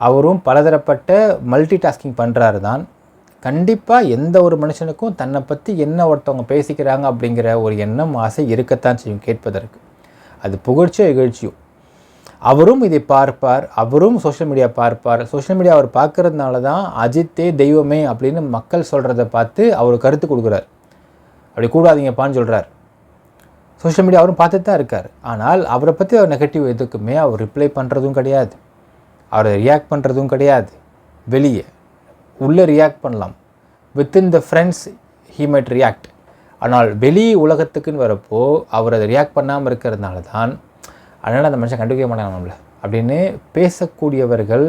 அவரும் பலதரப்பட்ட மல்டி டாஸ்கிங் பண்ணுறாரு தான் கண்டிப்பாக எந்த ஒரு மனுஷனுக்கும் தன்னை பற்றி என்ன ஒருத்தவங்க பேசிக்கிறாங்க அப்படிங்கிற ஒரு எண்ணம் ஆசை இருக்கத்தான் செய்யும் கேட்பதற்கு. அது புகழ்ச்சியோ இகழ்ச்சியோ அவரும் இதை பார்ப்பார் அவரும் சோஷியல் மீடியா பார்ப்பார். சோஷியல் மீடியா அவர் பார்க்கறதுனால தான் அஜித்தே தெய்வமே அப்படின்னு மக்கள் சொல்கிறத பார்த்து அவர் கருத்து கொடுக்குறார். அப்படி கூடாதீங்கப்பான்னு சொல்கிறார் சோஷியல் மீடியா அவரும் பார்த்துட்டு தான் இருக்கார். ஆனால் அவரை பற்றி அவர் நெகட்டிவ் எதுக்குமே அவர் ரிப்ளை பண்ணுறதும் கிடையாது. அவரை ரியாக்ட் பண்ணுறதும் கிடையாது. வெளியே உள்ளே ரியாக்ட் பண்ணலாம். Within the friends he might react ஆனால் வெளி உலகத்துக்குன்னு வரப்போ அவர் அதை ரியாக்ட் பண்ணாமல் இருக்கிறதுனால தான் அதனால் அந்த மனுஷன் கண்டுக்கவே மாட்டாங்க நம்மளை. அப்படின்னு பேசக்கூடியவர்கள்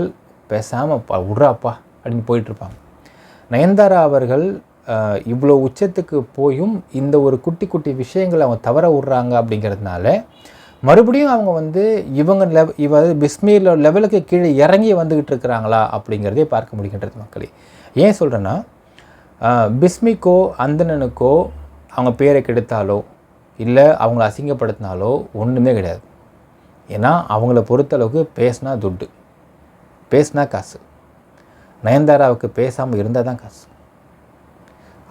பேசாமல் விட்றாப்பா அப்படின்னு போயிட்டுருப்பாங்க. நயன்தாரா அவர்கள் இவ்வளோ உச்சத்துக்கு போயும் இந்த ஒரு குட்டி குட்டி விஷயங்களை அவங்க தவற விட்றாங்க அப்படிங்கிறதுனால மறுபடியும் அவங்க வந்து இவங்க லெவ இவ பிஸ்மி லெவலுக்கு கீழே இறங்கி வந்துக்கிட்டு இருக்கிறாங்களா அப்படிங்கிறதே பார்க்க முடிகின்றது மக்களே. ஏன் சொல்கிறேன்னா பிஸ்மிக்கோ அந்தணனுக்கோ அவங்க பேரை கெடுத்தாலோ இல்லை அவங்கள அசிங்கப்படுத்தினாலோ ஒன்றுமே கிடையாது. ஏன்னா அவங்கள பொறுத்தளவுக்கு பேசினா துட்டு பேசினா காசு. நயன்தாராவுக்கு பேசாமல் இருந்தால் தான் காசு.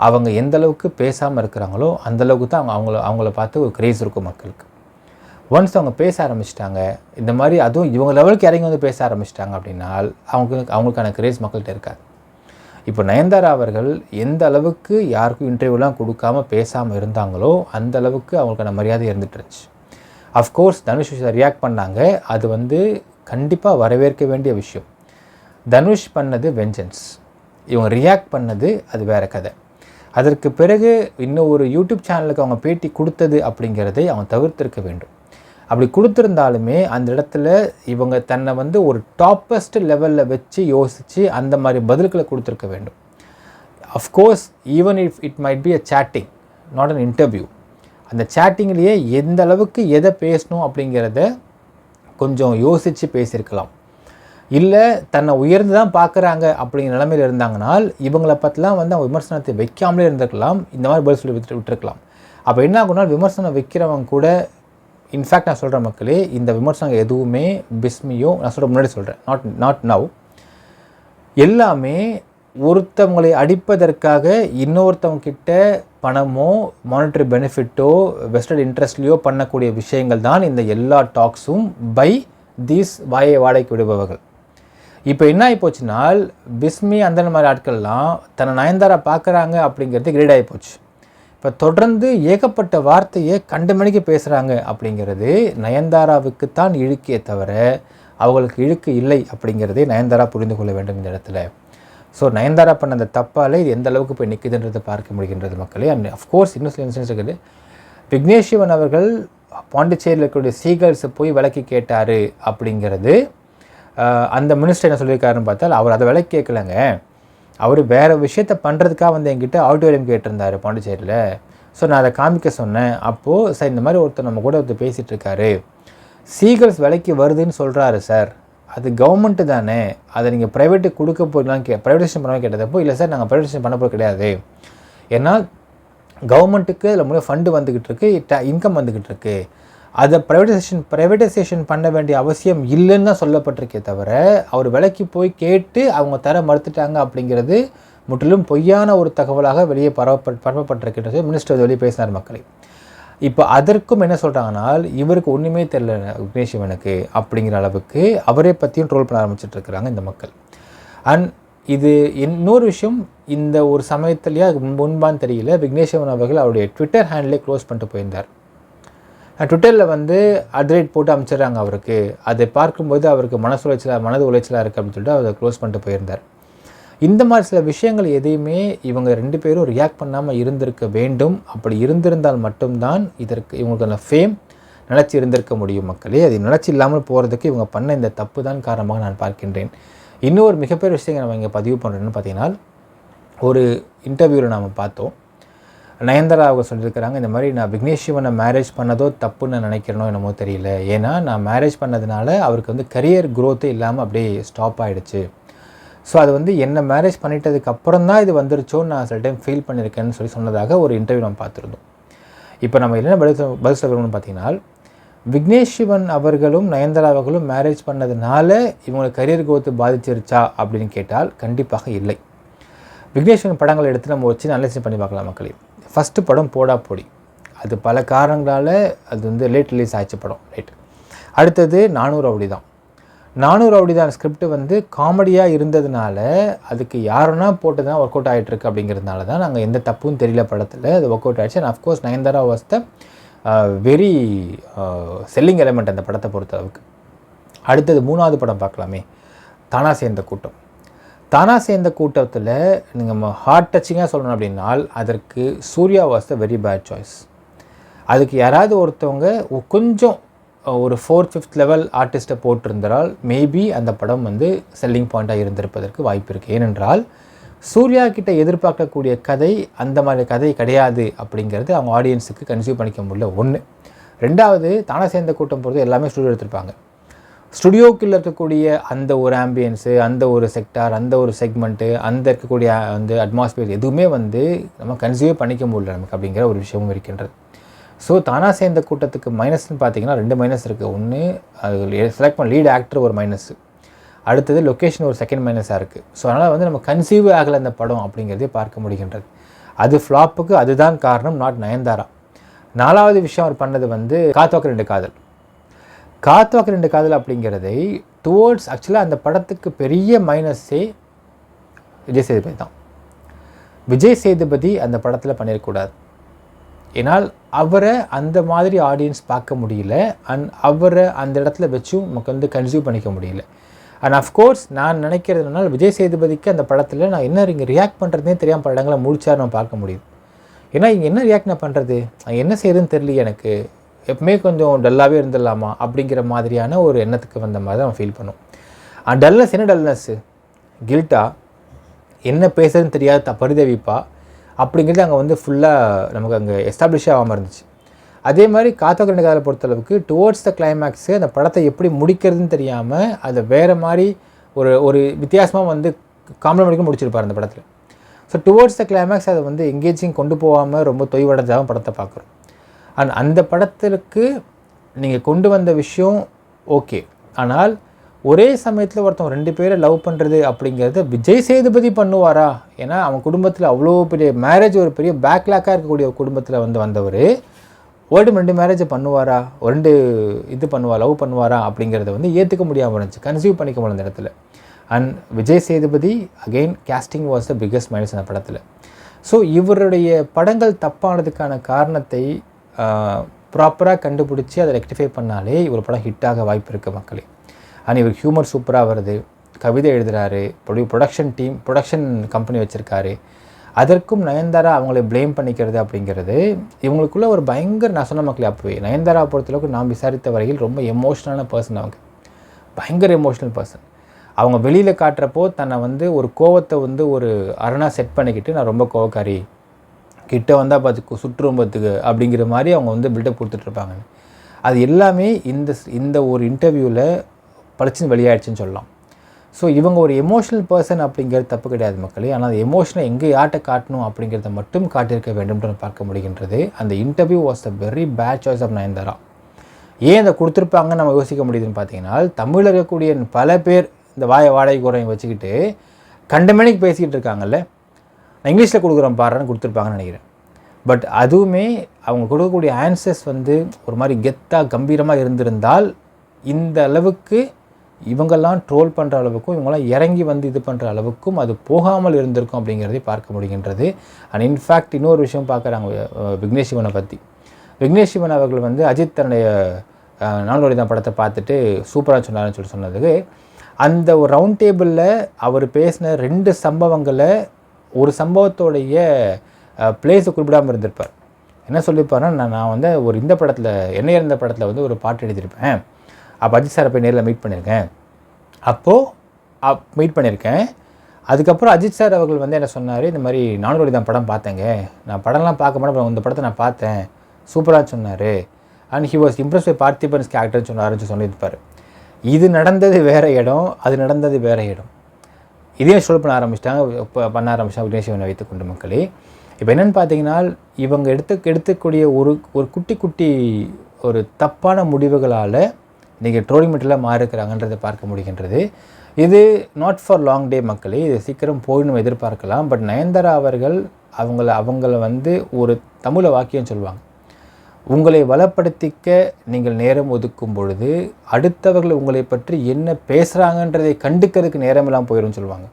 அவங்க எந்த அளவுக்கு பேசாமல் இருக்கிறாங்களோ அந்த அளவுக்கு தான் அவங்க அவங்கள அவங்கள பார்த்து ஒரு கிரேஸ் இருக்கும் மக்களுக்கு. ஒன்ஸ் அவங்க பேச ஆரம்பிச்சிட்டாங்க இந்த மாதிரி அதுவும் இவங்க லெவலுக்கு இறங்கி வந்து பேச ஆரம்பிச்சிட்டாங்க அப்படின்னா அவங்களுக்கு அவங்களுக்கான கிரேஸ் மக்கள்கிட்ட இருக்காது. இப்போ நயன்தாரா அவர்கள் எந்த அளவுக்கு யாருக்கும் இன்டர்வியூலாம் கொடுக்காம பேசாமல் இருந்தாங்களோ அந்த அளவுக்கு அவங்களுக்கான மரியாதை இருந்துட்டு இருந்துச்சு. அஃப்கோர்ஸ் தனுஷ் ரியாக்ட் பண்ணாங்க. அது வந்து கண்டிப்பாக வரவேற்க வேண்டிய விஷயம். தனுஷ் பண்ணது வெஞ்சன்ஸ் இவங்க ரியாக்ட் பண்ணது அது வேற கதை. அதற்கு பிறகு இன்னும் ஒரு யூடியூப் சேனலுக்கு அவங்க பேட்டி கொடுத்தது அப்படிங்கிறதை அவங்க தவிர்த்திருக்க வேண்டும். அப்படி கொடுத்துருந்தாலுமே அந்த இடத்துல இவங்க தன்னை வந்து ஒரு டாப்பஸ்ட் லெவலில் வச்சு யோசித்து அந்த மாதிரி பதில்களை கொடுத்துருக்க வேண்டும். Of course even if it might be a chatting not an interview அந்த சேட்டிங்லேயே எந்த அளவுக்கு எதை பேசணும் அப்படிங்கிறத கொஞ்சம் யோசித்து பேசியிருக்கலாம் இல்லை தன்னை உயர்ந்து தான் பார்க்குறாங்க அப்படிங்கிற நிலைமையில் இருந்தாங்கனால் இவங்கள பற்றிலாம் வந்து அவங்க விமர்சனத்தை வைக்காமலே இருந்திருக்கலாம். இந்த மாதிரி பதில் சொல்லி விட்டு விட்டுருக்கலாம். அப்போ என்ன ஆகும்னா விமர்சனம் வைக்கிறவங்க கூட இன்ஃபேக்ட் நான் சொல்கிற மக்களே இந்த விமர்சனம் எதுவுமே பிஸ்மியோ நான் சொல்கிற முன்னாடி சொல்கிறேன் நாட் நாட் நவ் எல்லாமே ஒருத்தவங்களை அடிப்பதற்காக இன்னொருத்தவங்க கிட்ட பணமோ மானிட்டரி பெனிஃபிட்டோ வெஸ்டட் இன்ட்ரெஸ்ட்லேயோ பண்ணக்கூடிய விஷயங்கள் தான் இந்த எல்லா டாக்ஸும் பை தீஸ் வாயை வாடகைக்கு விடுபவர்கள். இப்போ என்ன ஆகி போச்சுனால் பிஸ்மி அந்த மாதிரி ஆட்கள்லாம் தன்னை நயன்தாரா பார்க்குறாங்க அப்படிங்கிறது கிரேட் ஆகி போச்சு. இப்போ தொடர்ந்து ஏகப்பட்ட வார்த்தையை கண்டு மணிக்கு பேசுகிறாங்க அப்படிங்கிறது நயன்தாராவுக்கு தான் இழுக்கே தவிர அவங்களுக்கு இழுக்கு இல்லை அப்படிங்கிறதை நயன்தாரா புரிந்து கொள்ள வேண்டும் இந்த இடத்துல. ஸோ நயன்தாரா பண்ண அந்த தப்பால் இது எந்த அளவுக்கு போய் நிற்குதுன்றதை பார்க்க முடிகின்றது மக்களே. அண்ட் அஃப்கோர்ஸ் இன்னும் சில இன்சிடென்ட்ஸ் இருக்குது. விக்னேஷ் சிவன் அவர்கள் பாண்டிச்சேரியில் இருக்கக்கூடிய சீகல்ஸை போய் விலக்கி கேட்டார் அப்படிங்கிறது அந்த மினிஸ்டர் என்ன சொல்லியிருக்காருன்னு பார்த்தால் அவர் அதை விலைக்கு கேட்கலங்க. அவர் வேறு விஷயத்த பண்ணுறதுக்காக வந்து என்கிட்ட ஆடிட்டோரியம் கேட்டிருந்தாரு பாண்டிச்சேரியில். ஸோ நான் அதை காமிக்க சொன்னேன். அப்போது சார் இந்த மாதிரி ஒருத்தர் நம்ம கூட ஒருத்தர் பேசிகிட்டு இருக்காரு. சீகல்ஸ் விலைக்கு வருதுன்னு சொல்கிறாரு சார். அது கவர்மெண்ட்டு தானே? அதை நீங்கள் ப்ரைவேட்டுக்கு கொடுக்க போகலாம் கே ப்ரைவேடைசேஷன் பண்ண கேட்டதப்போ இல்லை சார் நாங்கள் ப்ரைவேடைசேஷன் பண்ண போகிறது கிடையாது. ஏன்னா கவர்மெண்ட்டுக்கு அதில் மூலம் ஃபண்டு வந்துக்கிட்டு இருக்கு இன்கம் வந்துக்கிட்டு இருக்கு அதை ப்ரைவேட்டைசேஷன் ப்ரைவேட்டைசேஷன் பண்ண வேண்டிய அவசியம் இல்லைன்னு தான் சொல்லப்பட்டிருக்கே தவிர அவர் விலைக்கு போய் கேட்டு அவங்க தர மறுத்துட்டாங்க அப்படிங்கிறது முற்றிலும் பொய்யான ஒரு தகவலாக வெளியே பரவ பரப்பப்பட்டிருக்கின்றது மினிஸ்டர் வெளியே பேசினார் மக்களை. இப்போ அதற்கும் என்ன சொல்கிறாங்கன்னா இவருக்கு ஒன்றுமே தெரில விக்னேஷ் சிவனுக்கு அப்படிங்கிற அளவுக்கு அவரே பற்றியும் ட்ரோல் பண்ண ஆரம்பிச்சிட்டு இருக்கிறாங்க இந்த மக்கள். அண்ட் இது இன்னொரு விஷயம் இந்த ஒரு சமயத்துலேயே முன்பான்னு தெரியல விக்னேஷ் அவர்கள் அவருடைய ட்விட்டர் ஹேண்ட்லேயே க்ளோஸ் பண்ணிட்டு போயிருந்தார். ட்விட்டரில் வந்து அட்ரேட் போட்டு அமைச்சிடுறாங்க அவருக்கு. அதை பார்க்கும்போது அவருக்கு மனசு உளைச்சலாக மனது உளைச்சலாக இருக்குது அப்படின்னு சொல்லிட்டு அதை க்ளோஸ் பண்ணிட்டு போயிருந்தார். இந்த மாதிரி சில விஷயங்கள் எதையுமே இவங்க ரெண்டு பேரும் ரியாக்ட் பண்ணாமல் இருந்திருக்க வேண்டும். அப்படி இருந்திருந்தால் மட்டும்தான் இதற்கு இவங்களுக்கான ஃபேம் நினச்சி இருந்திருக்க முடியும் மக்களே. அது நினச்சி இல்லாமல் போகிறதுக்கு இவங்க பண்ண இந்த தப்பு தான் காரணமாக நான் பார்க்கின்றேன். இன்னொரு மிகப்பெரிய விஷயங்கள் நம்ம இங்கே பதிவு பண்ணுறேன்னு பார்த்தீங்கன்னா ஒரு இன்டர்வியூவில் நாம் பார்த்தோம். நயன்தாரா அவங்க சொல்லியிருக்கிறாங்க இந்த மாதிரி நான் விக்னேஷ் சிவனை மேரேஜ் பண்ணதோ தப்புன்னு நினைக்கிறனோ என்னமோ தெரியல. ஏன்னா நான் மேரேஜ் பண்ணதுனால அவருக்கு வந்து கரியர் க்ரோத்து இல்லாமல் அப்படியே ஸ்டாப் ஆகிடுச்சு ஸோ அது வந்து என்ன மேரேஜ் பண்ணிட்டதுக்கு அப்புறம் தான் இது வந்துருச்சோன்னு நான் சில டைம் ஃபீல் பண்ணியிருக்கேன்னு சொல்லி சொன்னதாக ஒரு இன்டர்வியூ நம்ம பார்த்துருந்தோம். இப்போ நம்ம என்ன பதில் பதில் சொல்லணும்னு பார்த்தீங்கன்னா விக்னேஷ் சிவன் அவர்களும் நயன்தாரா அவர்களும் மேரேஜ் பண்ணதுனால இவங்களுக்கு கரியர் கோத்து பாதிச்சிருச்சா அப்படின்னு கேட்டால் கண்டிப்பாக இல்லை. விக்னேஷ் சிவன் படங்களை எடுத்து நம்ம வச்சு அனலைஸ் பண்ணி பார்க்கலாம் மக்களே. ஃபஸ்ட்டு படம் போடா போடி. அது பல காரணங்களால் அது வந்து லேட் ரிலீஸ் ஆயிடுச்சு படம் ரைட் அடுத்தது நானூறு அப்படி தான் நானூறு அப்படிதான். ஸ்கிரிப்ட் வந்து காமெடியாக இருந்ததுனால அதுக்கு யாருன்னா போட்டு தான் ஒர்க் அவுட் ஆகிட்டுருக்கு அப்படிங்கிறதுனால தான் நாங்கள் எந்த தப்பும் தெரியல படத்தில். அது ஒர்க் அவுட் ஆகிடுச்சு and of course Nayanthara was the very selling element அந்த படத்தை பொறுத்தளவுக்கு அடுத்தது மூணாவது படம் பார்க்கலாமே. தானா சேர்ந்த கூட்டம். தானா சேர்ந்த கூட்டத்தில் நீங்கள் ஹார்ட் டச்சிங்காக சொல்லணும் அப்படின்னால் அதற்கு Suriya was the very bad choice அதுக்கு யாராவது ஒருத்தவங்க கொஞ்சம் ஒரு ஃபோர்த் ஃபிஃப்த் லெவல் ஆர்டிஸ்ட்டை போட்டிருந்தால் மேபி அந்த படம் வந்து செல்லிங் பாயிண்ட்டாக இருந்திருப்பதற்கு வாய்ப்பு இருக்குது ஏனென்றால் சூர்யா கிட்ட எதிர்பார்க்கக்கூடிய கதை அந்த மாதிரி கதை கிடையாது அப்படிங்கிறது அவங்க ஆடியன்ஸுக்கு கன்சியூம் பண்ணிக்க முடியல. ஒன்று ரெண்டாவது தானே சேர்ந்த கூட்டம் போகிறது எல்லாமே ஸ்டுடியோ எடுத்திருப்பாங்க. ஸ்டுடியோக்கில் இருக்கக்கூடிய அந்த ஒரு ஆம்பியன்ஸு அந்த ஒரு செக்டார் அந்த ஒரு செக்மெண்ட்டு அந்த இருக்கக்கூடிய அந்த அட்மாஸ்பியர் எதுவுமே வந்து நம்ம கன்சியூவே பண்ணிக்க முடியல நமக்கு அப்படிங்கிற ஒரு விஷயமும் இருக்கின்றது. ஸோ தானாக சேர்ந்த கூட்டத்துக்கு மைனஸ்னு பார்த்தீங்கன்னா ரெண்டு மைனஸ் இருக்குது ஒன்று அது செலக்ட் பண்ண லீட் ஆக்டர் ஒரு மைனஸ் அடுத்தது லொக்கேஷன் ஒரு செகண்ட் மைனஸாக இருக்குது ஸோ அதனால் வந்து நம்ம கன்சீவ் ஆகலை அந்த படம் அப்படிங்கிறதே பார்க்க முடிகின்றது. அது ஃப்ளாப்புக்கு அதுதான் காரணம் நாட் நயன்தாரா. நாலாவது விஷயம் அவர் பண்ணது வந்து காத்தோக்க ரெண்டு காதல். காத்தோக்க ரெண்டு காதல் அப்படிங்கிறதை டுவோர்ட்ஸ் ஆக்சுவலாக அந்த படத்துக்கு பெரிய மைனஸே விஜய் சேதுபதி தான். விஜய் சேதுபதி அந்த படத்தில் பண்ணிடக்கூடாது ஏன்னால் அவரை அந்த மாதிரி ஆடியன்ஸ் பார்க்க முடியல அண்ட் அவரை அந்த இடத்துல வச்சும் நமக்கு வந்து கன்சியூம் பண்ணிக்க முடியல. அண்ட் அஃப்கோர்ஸ் நான் நினைக்கிறது என்னன்னா விஜய் சேதுபதிக்கு அந்த படத்தில் நான் என்ன இங்கே ரியாக்ட் பண்ணுறதே தெரியாமல் பல இடங்களை முடிச்சார் நம்ம பார்க்க முடியுது ஏன்னா இங்கே என்ன ரியாக்ட் நான் பண்ணுறது என்ன செய்யுதுன்னு தெரியல எனக்கு. எப்பவுமே கொஞ்சம் டல்லாகவே இருந்துடலாமா? அப்படிங்கிற மாதிரியான ஒரு எண்ணத்துக்கு வந்த மாதிரி தான் ஃபீல் பண்ணும். டல்னஸ் என்ன டல்னஸ்ஸு கில்ட்டா என்ன பேசுறதுன்னு தெரியாத த- பரிதவிப்பா அப்படிங்கிறது அங்கே வந்து ஃபுல்லாக நமக்கு அங்கே எஸ்டாப்ளிஷ் ஆகாமல் இருந்துச்சு. அதே மாதிரி காத்தோக்கரண்ட காலை பொறுத்தளவுக்கு டுவோர்ட்ஸ் த கிளைமேக்ஸு அந்த படத்தை எப்படி முடிக்கிறதுன்னு தெரியாமல் அதை வேறு மாதிரி ஒரு ஒரு வித்தியாசமாக வந்து காம்ப்ளிமெண்ட்க்கு முடிச்சிருப்பார் அந்த படத்தில். ஸோ டுவோர்ட்ஸ் த கிளைமேக்ஸ் அதை வந்து எங்கேஜிங் கொண்டு போகாமல் ரொம்ப தொய்வடைஞ்சாகவும் படத்தை பார்க்குறோம் அண்ட் அந்த படத்திற்கு நீங்கள் கொண்டு வந்த விஷயம் ஓகே ஆனால் ஒரே சமயத்தில் ஒருத்தன் ரெண்டு பேரை லவ் பண்ணுறது அப்படிங்கிறத விஜய் சேதுபதி பண்ணுவாரா? ஏன்னா அவன் குடும்பத்தில் அவ்வளோ பெரிய மேரேஜ் ஒரு பெரிய பேக்லாக்காக இருக்கக்கூடிய குடும்பத்தில் வந்து வந்தவர். ஓடும் ரெண்டு மேரேஜை பண்ணுவாரா? ரெண்டு இது பண்ணுவா லவ் பண்ணுவாரா? அப்படிங்கிறத வந்து ஏற்றுக்க முடியாமல் இருந்துச்சு. கன்சியூவ் பண்ணிக்க முடியல அந்த இடத்துல. And Vijay Sethupathi again casting was the biggest minus அந்த படத்தில். ஸோ இவருடைய படங்கள் தப்பானதுக்கான காரணத்தை ப்ராப்பராக கண்டுபிடிச்சி அதை ரெக்டிஃபை பண்ணாலே இவர் படம் ஹிட்டாக வாய்ப்பு இருக்குது மக்களே. ஆனால் இவர் ஹியூமர் சூப்பராக வருது. கவிதை எழுதுகிறாரு ப்ரொடக்ஷன் டீம் ப்ரொடக்ஷன் கம்பெனி வச்சுருக்காரு. அதற்கும் நயன்தாரா அவங்களை ப்ளேம் பண்ணிக்கிறது அப்படிங்கிறது இவங்களுக்குள்ள ஒரு பயங்கர நான் சொன்ன மக்களே அப்போவே. நயன்தாரா பொறுத்தளவுக்கு நான் விசாரித்த வரையில் ரொம்ப எமோஷ்னலான பர்சன் அவங்க. பயங்கர எமோஷ்னல் பர்சன் அவங்க வெளியில் காட்டுறப்போ தன்னை வந்து ஒரு கோவத்தை வந்து ஒரு அரணா செட் பண்ணிக்கிட்டு நான் ரொம்ப கோவக்காரி. கிட்ட வந்தால் பார்த்து சுற்றுரும் அப்படிங்கிற மாதிரி அவங்க வந்து பில்டப் கொடுத்துட்ருப்பாங்க அது எல்லாமே இந்த இந்த ஒரு இன்டர்வியூவில் பளிச்சுன்னு வெளியாயிடுச்சுன்னு சொல்லலாம். ஸோ இவங்க ஒரு எமோஷனல் பர்சன் அப்படிங்கிறது தப்பு கிடையாது மக்களே. ஆனால் அந்த எமோஷனை எங்கே யார்கிட்ட காட்டணும் அப்படிங்கிறத மட்டும் காட்டியிருக்க வேண்டும்னு பார்க்க முடிகின்றது. அந்த interview was the very bad choice of Nayanthara ஏன் அதை கொடுத்துருப்பாங்கன்னு நம்ம யோசிக்க முடியுதுன்னு பார்த்தீங்கன்னா தமிழில் இருக்கக்கூடிய பல பேர் இந்த வாய வாடகை குறையும் வச்சுக்கிட்டு கண்டமேனிக்கு பேசிக்கிட்டு இருக்காங்கல்ல. நான் இங்கிலீஷில் கொடுக்குறேன் பாருன்னு கொடுத்துருப்பாங்கன்னு நினைக்கிறேன். பட் அதுவுமே அவங்க கொடுக்கக்கூடிய ஆன்சர்ஸ் வந்து ஒரு மாதிரி கெத்தாக கம்பீரமாக இருந்திருந்தால் இந்த அளவுக்கு இவங்கெல்லாம் ட்ரோல் பண்ணுற அளவுக்கும் இவங்கெல்லாம் இறங்கி வந்து இது பண்ணுற அளவுக்கும் அது போகாமல் இருந்திருக்கும் அப்படிங்கிறதை பார்க்க முடிகின்றது. அண்ட் இன்ஃபேக்ட் இன்னொரு விஷயம் பார்க்குறாங்க விக்னேஷ் சிவனை பற்றி விக்னேஷ் சிவன் அவர்கள் வந்து அஜித் தன்னுடைய நானூறு தான் படத்தை பார்த்துட்டு சூப்பராக சொன்னார்னு சொல்லி சொன்னதுக்கு அந்த ஒரு ரவுண்ட் டேபிளில் அவர் பேசின ரெண்டு சம்பவங்களை ஒரு சம்பவத்தோடைய பிளேஸை குறிப்பிடாமல் இருந்திருப்பார். என்ன சொல்லியிருப்பாருன்னா நான் நான் வந்து ஒரு இந்த படத்தில் என்ன இருந்த படத்தில் வந்து ஒரு பாட்டு எழுதியிருப்பேன். அப்போ அஜித் சாரை போய் நேரில் மீட் பண்ணியிருக்கேன் அப்போது அப் மீட் பண்ணியிருக்கேன் அதுக்கப்புறம் அஜித் சார் அவர்கள் வந்து என்ன சொன்னார் இந்த மாதிரி நானூறு தான் படம் பார்த்தேங்க. நான் படம்லாம் பார்க்க மாட்டேன் இந்த படத்தை நான் பார்த்தேன். சூப்பராக சொன்னார். And he was impress by Parthiban's கேரக்டர்னு சொன்னார்னு சொல்லியிருப்பார். இது நடந்தது வேறு இடம் அது நடந்தது வேறு இடம். இதையும் சொல் பண்ண ஆரம்பிச்சிட்டாங்க இப்போ பண்ண ஆரம்பிச்சிட்டாங்க விக்னேஸ்வரனை வைத்துக்கொண்டு மக்களே. இப்போ என்னென்னு பார்த்தீங்கன்னா இவங்க எடுத்து எடுத்துக்கூடிய ஒரு ஒரு குட்டி குட்டி ஒரு தப்பான முடிவுகளால் இன்றைக்கி ட்ரோலிங் மெட்டீரியலாக மாறிருக்கிறாங்கன்றதை பார்க்க முடிகின்றது. இது நாட் ஃபார் லாங் டே மக்களே இது சீக்கிரம் போயிடும் எதிர்பார்க்கலாம். பட் நயன்தாரா அவர்கள் அவங்கள அவங்கள வந்து ஒரு தமிழை வாக்கியம் சொல்லுவாங்க. உங்களை வளப்படுத்திக்க நீங்கள் நேரம் ஒதுக்கும் பொழுது அடுத்தவர்கள் உங்களை பற்றி என்ன பேசுகிறாங்கன்றதை கண்டுக்கிறதுக்கு நேரம் இல்லாமல் போயிடும் சொல்லுவாங்க.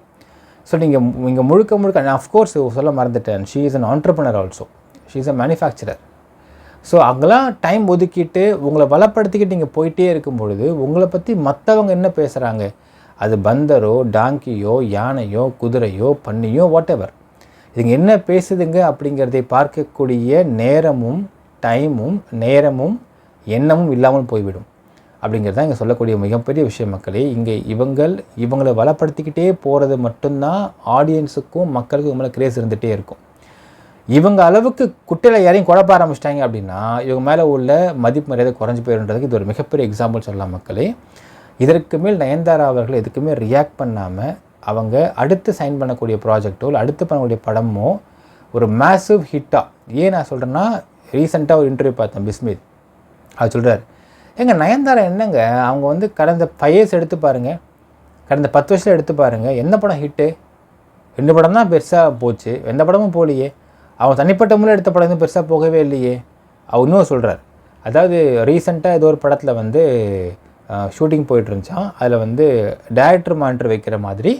ஸோ நீங்கள் நீங்கள் முழுக்க முழுக்க நான் அஃப்கோர்ஸ் சொல்ல மறந்துட்டேன். She is an entrepreneur also she is a manufacturer so அங்கெல்லாம் டைம் ஒதுக்கிட்டு உங்களை வளப்படுத்திக்கிட்டு நீங்கள் போயிட்டே இருக்கும் பொழுது உங்களை பற்றி மற்றவங்க என்ன பேசுகிறாங்க அது பந்தரோ டாங்கியோ யானையோ குதிரையோ பன்னியோ வாட் எவர் இதுங்க என்ன பேசுதுங்க அப்படிங்கிறதை பார்க்கக்கூடிய நேரமும் டைமும் நேரமும் எண்ணமும் இல்லாமல் போய்விடும். அப்படிங்கிறது தான் இங்கே சொல்லக்கூடிய மிகப்பெரிய விஷயம் மக்களே. இங்கே இவங்கள் இவங்களை வளப்படுத்திக்கிட்டே போகிறது மட்டும்தான் ஆடியன்ஸுக்கும் மக்களுக்கும் மேலே கிரேஸ் இருந்துகிட்டே இருக்கும். இவங்க அளவுக்கு குட்டையில் யாரையும் குழப்ப ஆரம்பிச்சிட்டாங்க அப்படின்னா இவங்க மேலே உள்ள மதிப்பு மரியாதை குறைஞ்சி போயிருன்றதுக்கு இது ஒரு மிகப்பெரிய எக்ஸாம்பிள் சொல்லலாம் மக்களே. இதற்கு மேல் நயன்தாரா அவர்கள் எதுக்குமே ரியாக்ட் பண்ணாமல் அவங்க அடுத்து சைன் பண்ணக்கூடிய ப்ராஜெக்டோ இல்லை அடுத்து பண்ணக்கூடிய படமோ ஒரு மேசிவ் ஹிட்டாக ஏன் நான் சொல்கிறேன்னா ரீசெண்டாக ஒரு இன்டர்வியூ பார்த்தேன் பிஸ்மித். அது சொல்கிறார் எங்கள் நயன்தாரா என்னங்க? அவங்க வந்து கடந்த ஃபைவ் இயர்ஸ் எடுத்து பாருங்கள் கடந்த பத்து வருஷத்தில் எடுத்து பாருங்கள் என்ன படம் ஹிட்டு ரெண்டு படம் தான் பெருசாக போச்சு. எந்த படமும் போகலையே. அவங்க தனிப்பட்ட முறையில் எடுத்த படம் எதுவும் பெருசாக போகவே இல்லையே. அவர் இன்னும் சொல்கிறார் அதாவது ரீசெண்டாக ஏதோ ஒரு படத்தில் வந்து ஷூட்டிங் போயிட்டு இருந்துச்சான் அதில் வந்து டேரக்டர் மானிட்டர் வைக்கிற மாதிரி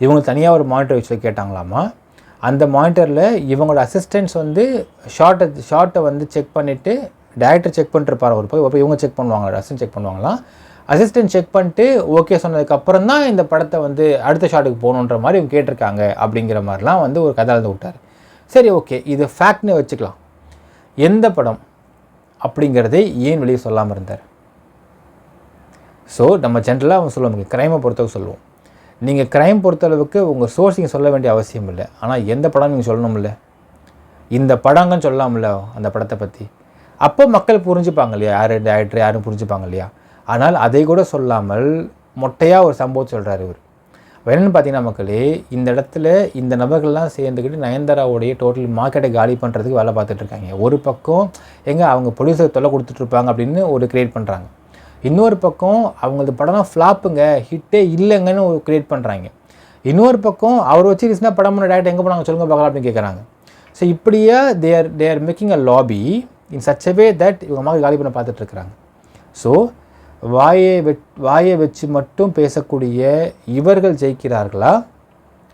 இவங்க தனியாக ஒரு மானிட்டர் வச்சு கேட்டாங்களாமா? அந்த மானிட்டரில் இவங்களோட அசிஸ்டன்ஸ் வந்து ஷார்ட்டை ஷார்ட்டை வந்து செக் பண்ணிவிட்டு டேரக்டர் செக் பண்ணிட்டுருப்பார் ஒரு போய். இவங்க செக் பண்ணுவாங்க அசிஸ்டன்ட் செக் பண்ணுவாங்களாம் அசிஸ்டன்ட் செக் பண்ணிட்டு ஓகே சொன்னதுக்கப்புறம் தான் இந்த படத்தை வந்து அடுத்த ஷாட்டுக்கு போகணுன்ற மாதிரி இவங்க கேட்டிருக்காங்க அப்படிங்கிற மாதிரிலாம் வந்து ஒரு கதை வந்து விட்டார். சரி ஓகே இது ஃபேக்ட்னே வச்சுக்கலாம். எந்த படம் அப்படிங்கிறதை ஏன் வெளியே சொல்லாமல் இருந்தார்? ஸோ நம்ம ஜென்ரலாக அவங்க சொல்லுவாங்க க்ரைமை பொறுத்தவரை சொல்லுவோம். நீங்கள் க்ரைம் பொறுத்தளவுக்கு உங்கள் சோர்ஸ் நீங்கள் சொல்ல வேண்டிய அவசியம் இல்லை. ஆனால் எந்த படம் நீங்கள் சொல்லணும்ல இந்த படங்கன்னு சொல்லலாம்ல அந்த படத்தை பற்றி அப்போ மக்கள் புரிஞ்சுப்பாங்க இல்லையா? யார் டேரக்டர் யாரும் புரிஞ்சுப்பாங்க இல்லையா? ஆனால் அதை கூட சொல்லாமல் மொட்டையாக ஒரு சம்பவம் சொல்கிறார் இவர். என்னென்னு பார்த்தீங்கன்னா மக்களே இந்த இடத்துல இந்த நபர்கள்லாம் சேர்ந்துக்கிட்டு நயன்தாராவுடைய டோட்டல் மார்க்கெட்டை காலி பண்ணுறதுக்கு வேலை பார்த்துட்டு இருக்காங்க. ஒரு பக்கம் எங்கே அவங்க ப்ரொடியூசர் தொல்லை கொடுத்துட்ருப்பாங்க அப்படின்னு ஒரு க்ரியேட் பண்ணுறாங்க இன்னொரு பக்கம் அவங்களது படம்லாம் ஃப்ளாப்புங்க ஹிட்டே இல்லைங்கன்னு ஒரு க்ரியேட் பண்ணுறாங்க இன்னொரு பக்கம் அவர் வச்சு ரீசனாக படம் பண்ண டேரக்டர் எங்கே போனாங்க சொல்லுங்கள் பார்க்கலாம் அப்படின்னு கேட்குறாங்க ஸோ இப்படியே they're they're making a lobby in such way that இவங்க மாதிரி காலி பண்ண பார்த்துட்ருக்குறாங்க ஸோ வாயை வெ வாயை வச்சு மட்டும் பேசக்கூடிய இவர்கள் ஜெயிக்கிறார்களா?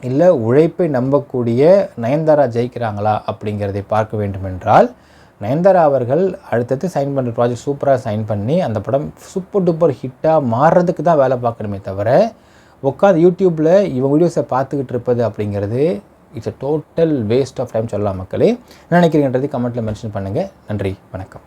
இல்லை உழைப்பை நம்பக்கூடிய நயன்தாரா ஜெயிக்கிறாங்களா அப்படிங்கிறதை பார்க்க வேண்டுமென்றால் நயன்தாரா அவர்கள் அடுத்தடுத்து சைன் பண்ணுற ப்ராஜெக்ட் சூப்பராக சைன் பண்ணி அந்த படம் சூப்பர் டூப்பர் ஹிட்டாக மாறுறதுக்கு தான் வேலை பார்க்கணுமே தவிர உட்காந்து யூடியூப்பில் இவங்க வீடியோஸை பார்த்துக்கிட்டு இருப்பது அப்படிங்கிறது it's a total waste of time சொல்லலாம் மக்களே. நினைக்கிறீங்கன்றது கமெண்ட்டில் மென்ஷன் பண்ணுங்கள் நன்றி வணக்கம்.